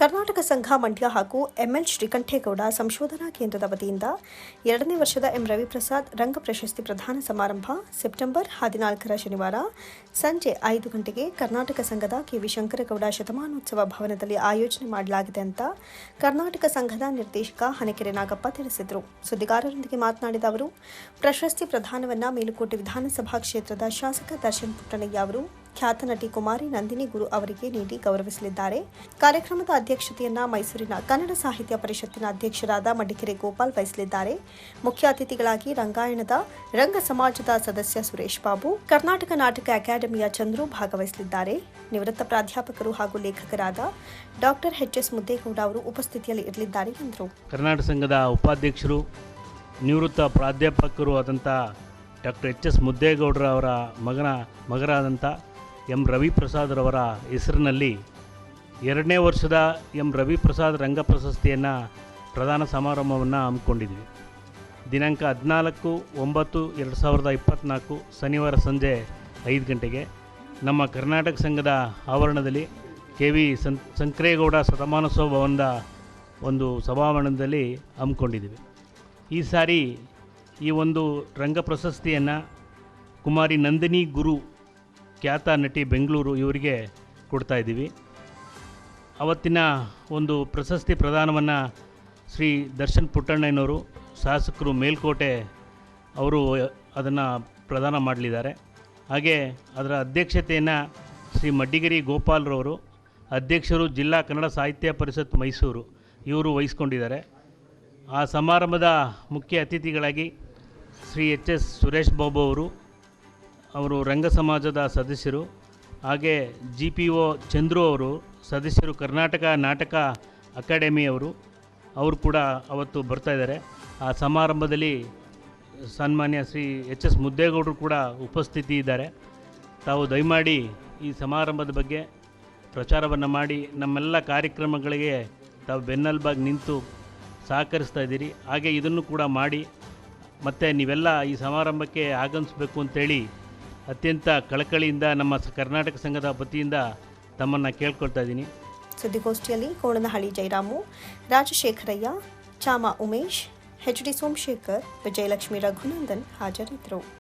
ಕರ್ನಾಟಕ ಸಂಘ ಮಂಡ್ಯ ಹಾಗೂ ಎಂಎಲ್ ಶ್ರೀಕಂಠೇಗೌಡ ಸಂಶೋಧನಾ ಕೇಂದ್ರದ ವತಿಯಿಂದ ಎರಡನೇ ವರ್ಷದ ಎಂ ರವಿಪ್ರಸಾದ್ ರಂಗ ಪ್ರಶಸ್ತಿ ಪ್ರದಾನ ಸಮಾರಂಭ ಸೆಪ್ಟೆಂಬರ್ ಹದಿನಾಲ್ಕರ ಶನಿವಾರ ಸಂಜೆ ಐದು ಗಂಟೆಗೆ ಕರ್ನಾಟಕ ಸಂಘದ ಕೆವಿ ಶಂಕರಗೌಡ ಶತಮಾನೋತ್ಸವ ಭವನದಲ್ಲಿ ಆಯೋಜನೆ ಮಾಡಲಾಗಿದೆ ಅಂತ ಕರ್ನಾಟಕ ಸಂಘದ ನಿರ್ದೇಶಕ ಹನಕೆರೆ ನಾಗಪ್ಪ ತಿಳಿಸಿದರು. ಸುದ್ದಿಗಾರರೊಂದಿಗೆ ಮಾತನಾಡಿದ ಅವರು, ಪ್ರಶಸ್ತಿ ಪ್ರದಾನವನ್ನ ಮೇಲುಕೋಟೆ ವಿಧಾನಸಭಾ ಕ್ಷೇತ್ರದ ಶಾಸಕ ದರ್ಶನ್ ಪುಟ್ಟಣಯ್ಯ ಅವರು ಖ್ಯಾತ ನಟಿ ಕುಮಾರಿ ನಂದಿನಿ ಗುರು ಅವರಿಗೆ ನೀಡಿ ಗೌರವಿಸಲಿದ್ದಾರೆ. ಕಾರ್ಯಕ್ರಮದ ಅಧ್ಯಕ್ಷತೆಯನ್ನ ಮೈಸೂರಿನ ಕನ್ನಡ ಸಾಹಿತ್ಯ ಪರಿಷತ್ತಿನ ಅಧ್ಯಕ್ಷರಾದ ಮಡಿಕೆರೆ ಗೋಪಾಲ್ ವಹಿಸಲಿದ್ದಾರೆ. ಮುಖ್ಯ ಅತಿಥಿಗಳಾಗಿ ರಂಗಾಯಣದ ರಂಗ ಸಮಾಜದ ಸದಸ್ಯ ಸುರೇಶ್ ಬಾಬು, ಕರ್ನಾಟಕ ನಾಟಕ ಅಕಾಡೆಮಿಯ ಚಂದ್ರು ಭಾಗವಹಿಸಲಿದ್ದಾರೆ. ನಿವೃತ್ತ ಪ್ರಾಧ್ಯಾಪಕರು ಹಾಗೂ ಲೇಖಕರಾದ ಡಾಕ್ಟರ್ ಎಚ್ ಎಸ್ ಮುದ್ದೇಗೌಡ ಅವರು ಉಪಸ್ಥಿತಿಯಲ್ಲಿ ಇರಲಿದ್ದಾರೆ ಎಂದರು. ಕರ್ನಾಟಕ ಸಂಘದ ಉಪಾಧ್ಯಕ್ಷರು, ನಿವೃತ್ತ ಪ್ರಾಧ್ಯಾಪಕರು ಆದಂಥ ಡಾಕ್ಟರ್ ಎಚ್ ಎಸ್ ಮುದ್ದೇಗೌಡರ ಅವರ ಮಗನ ಮಗರಾದಂಥ ಎಂ ರವಿಪ್ರಸಾದ್ರವರ ಹೆಸರಿನಲ್ಲಿ ಎರಡನೇ ವರ್ಷದ ಎಂ ರವಿಪ್ರಸಾದ್ ರಂಗ ಪ್ರಶಸ್ತಿಯನ್ನು ಪ್ರದಾನ ಸಮಾರಂಭವನ್ನು ಹಮ್ಮಿಕೊಂಡಿದ್ವಿ. ದಿನಾಂಕ ಹದಿನಾಲ್ಕು ಒಂಬತ್ತು ಎರಡು ಸಾವಿರದ ಇಪ್ಪತ್ತ್ನಾಲ್ಕು ಶನಿವಾರ ಸಂಜೆ ಐದು ಗಂಟೆಗೆ ನಮ್ಮ ಕರ್ನಾಟಕ ಸಂಘದ ಆವರಣದಲ್ಲಿ ಕೆ ವಿ ಸಂ ಸಂಕ್ರೇಗೌಡ ಶತಮಾನೋತ್ಸವ ಭವನದ ಒಂದು ಸಭಾವರಣದಲ್ಲಿ ಹಮ್ಮಿಕೊಂಡಿದ್ದೀವಿ ಈ ಸಾರಿ ಈ ಒಂದು ರಂಗ ಪ್ರಶಸ್ತಿಯನ್ನು ಕುಮಾರಿ ನಂದಿನಿ ಗುರು ಖ್ಯಾತ ನಟಿ ಬೆಂಗಳೂರು ಇವರಿಗೆ ಕೊಡ್ತಾ ಇದ್ದೀವಿ. ಅವತ್ತಿನ ಒಂದು ಪ್ರಶಸ್ತಿ ಪ್ರದಾನವನ್ನು ಶ್ರೀ ದರ್ಶನ್ ಪುಟ್ಟಣ್ಣಯ್ಯನವರು ಶಾಸಕರು ಮೇಲ್ಕೋಟೆ ಅವರು ಅದನ್ನು ಪ್ರದಾನ ಮಾಡಲಿದ್ದಾರೆ. ಹಾಗೆ ಅದರ ಅಧ್ಯಕ್ಷತೆಯನ್ನು ಶ್ರೀ ಮಡ್ಡಿಗಿರಿ ಗೋಪಾಲ್ರವರು, ಅಧ್ಯಕ್ಷರು ಜಿಲ್ಲಾ ಕನ್ನಡ ಸಾಹಿತ್ಯ ಪರಿಷತ್ ಮೈಸೂರು ಇವರು ವಹಿಸ್ಕೊಂಡಿದ್ದಾರೆ. ಆ ಸಮಾರಂಭದ ಮುಖ್ಯ ಅತಿಥಿಗಳಾಗಿ ಶ್ರೀ ಎಚ್ ಎಸ್ ಸುರೇಶ್ ಬಾಬು ಅವರು ಅವರು ರಂಗ ಸಮಾಜದ ಸದಸ್ಯರು, ಹಾಗೆ ಜಿ ಪಿ ಒ ಚಂದ್ರು ಅವರು ಸದಸ್ಯರು ಕರ್ನಾಟಕ ನಾಟಕ ಅಕಾಡೆಮಿಯವರು ಅವರು ಕೂಡ ಅವತ್ತು ಬರ್ತಾ ಇದ್ದಾರೆ. ಆ ಸಮಾರಂಭದಲ್ಲಿ ಸನ್ಮಾನ್ಯ ಶ್ರೀ ಎಚ್ ಎಸ್ ಮುದ್ದೇಗೌಡರು ಕೂಡ ಉಪಸ್ಥಿತಿ ಇದ್ದಾರೆ. ತಾವು ದಯಮಾಡಿ ಈ ಸಮಾರಂಭದ ಬಗ್ಗೆ ಪ್ರಚಾರವನ್ನು ಮಾಡಿ, ನಮ್ಮೆಲ್ಲ ಕಾರ್ಯಕ್ರಮಗಳಿಗೆ ತಾವು ಬೆನ್ನಲ್ಬಾಗಿ ನಿಂತು ಸಹಕರಿಸ್ತಾ ಇದ್ದೀರಿ. ಹಾಗೆ ಇದನ್ನು ಕೂಡ ಮಾಡಿ, ಮತ್ತು ನೀವೆಲ್ಲ ಈ ಸಮಾರಂಭಕ್ಕೆ ಆಗಮಿಸಬೇಕು ಅಂತೇಳಿ ಅತ್ಯಂತ ಕಳಕಳಿಯಿಂದ ನಮ್ಮ ಕರ್ನಾಟಕ ಸಂಘದ ವತಿಯಿಂದ ತಮ್ಮನ್ನು ಕೇಳ್ಕೊಳ್ತಾ ಇದ್ದೀನಿ. ಸುದ್ದಿಗೋಷ್ಠಿಯಲ್ಲಿ ಕೋಣನಹಳ್ಳಿ ಜಯರಾಮು ರಾಜಶೇಖರಯ್ಯ, ಚಾಮ ಉಮೇಶ್, ಎಚ್ ಡಿ ಸೋಮಶೇಖರ್, ವಿಜಯಲಕ್ಷ್ಮಿ ರಘುನಂದನ್ ಹಾಜರಿದ್ದರು.